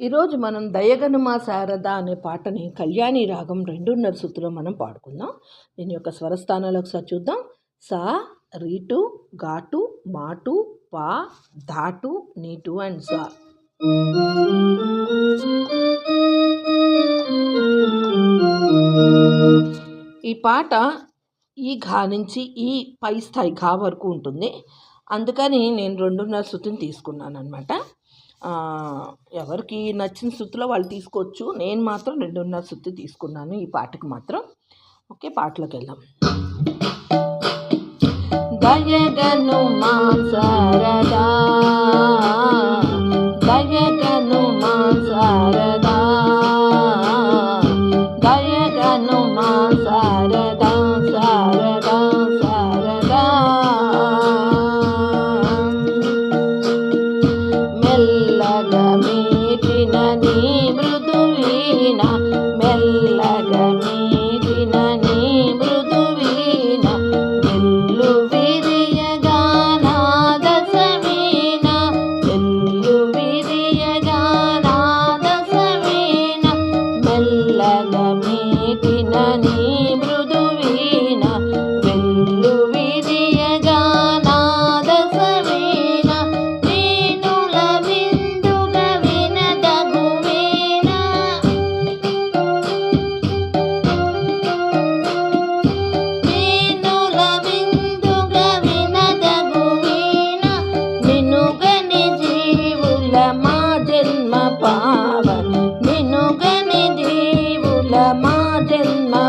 ఈరోజు మనం దయగనుమా శారద అనే పాటని కళ్యాణి రాగం రెండున్నర శృతిలో మనం పాడుకుందాం. దీని యొక్క స్వరస్థానాలు ఒకసారి చూద్దాం. సా రీటు ఘాటు మాటు పా ధాటు నీటు అండ్ సా. ఈ పాట ఈ ఘా నుంచి ఈ పై స్థాయి ఘా వరకు ఉంటుంది. అందుకని నేను రెండున్నర శృతిని తీసుకున్నాను అనమాట ఎవరికి నచ్చిన శృతిలో వాళ్ళు తీసుకోవచ్చు. నేను మాత్రం రెండున్నర శృతి తీసుకున్నాను ఈ పాటకి మాత్రం. ఓకే పాటలోకి వెళ్దాం. దయగను మా సరదా. దయగను మెల్లగా నీ మృదువీణ మెల్లగా నీ మృదువీణ ఎల్లు విరియగా ఎల్లు విరియగా నీ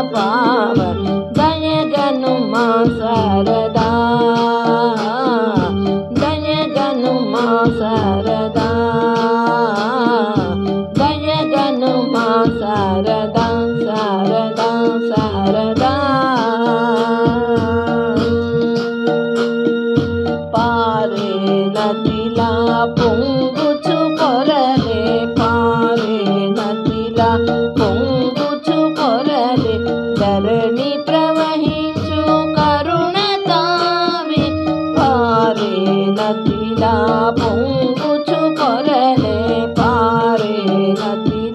Papa. ધરણી પ્રવહીશું કરુણતાવે પારે పారే લાભું છું પરને પારે નથી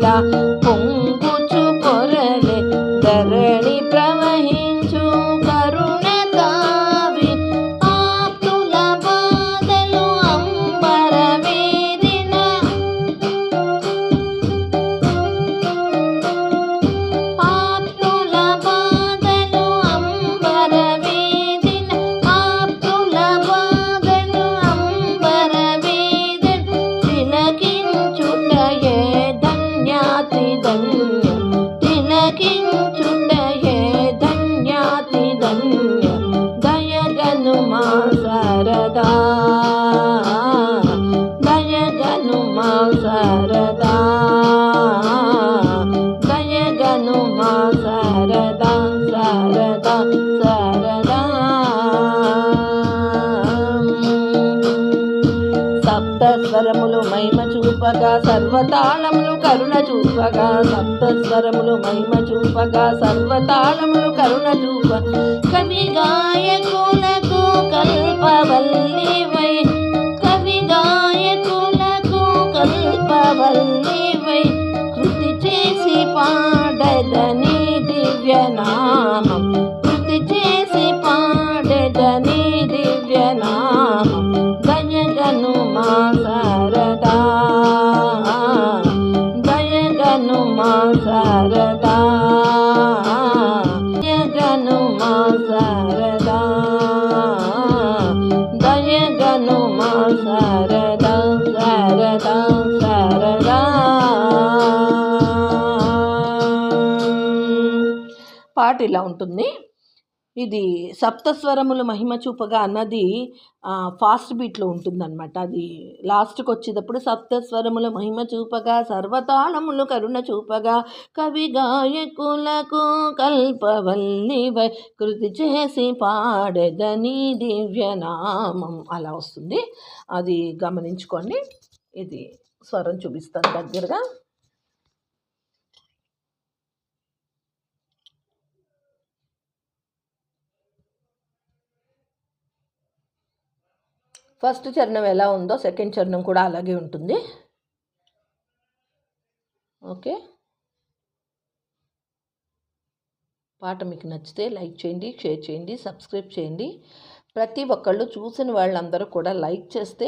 సరదా. దయగను మా సరదా. దయగను మా సరదా స్వరములు మహిమ చూపగా సర్వతాళములు కరుణ చూపగా సప్తస్వరములు మహిమ చూపగా సర్వతాళములు కరుణ చూప. కవి గాయకులకు కల్పవల్ల దివ్యనామం పాట ఇలా ఉంటుంది. ఇది సప్తస్వరముల మహిమ చూపగా అన్నది ఫాస్ట్ బీట్లో ఉంటుందన్నమాట. అది లాస్ట్కి వచ్చేటప్పుడు సప్తస్వరముల మహిమ చూపగా సర్వతాళములు కరుణ చూపగా కవి గాయకులకు కల్పవల్లివై కృతి చేసి పాడెదని దివ్యనామం అలా వస్తుంది. అది గమనించుకోండి. ఇది స్వరం చూపిస్తాను దగ్గరగా. ఫస్ట్ చరణం ఎలా ఉందో సెకండ్ చరణం కూడా అలాగే ఉంటుంది. ఓకే. పాట మీకు నచ్చితే లైక్ చేయండి షేర్ చేయండి సబ్స్క్రైబ్ చేయండి. ప్రతి ఒక్కళ్ళు చూసిన వాళ్ళందరూ కూడా లైక్ చేస్తే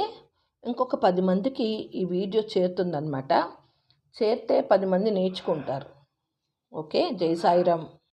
ఇంకొక పది మందికి ఈ వీడియో చేరుతుందనమాట చేరితే పది మంది నేర్చుకుంటారు. ఓకే. జై సాయిరామ్.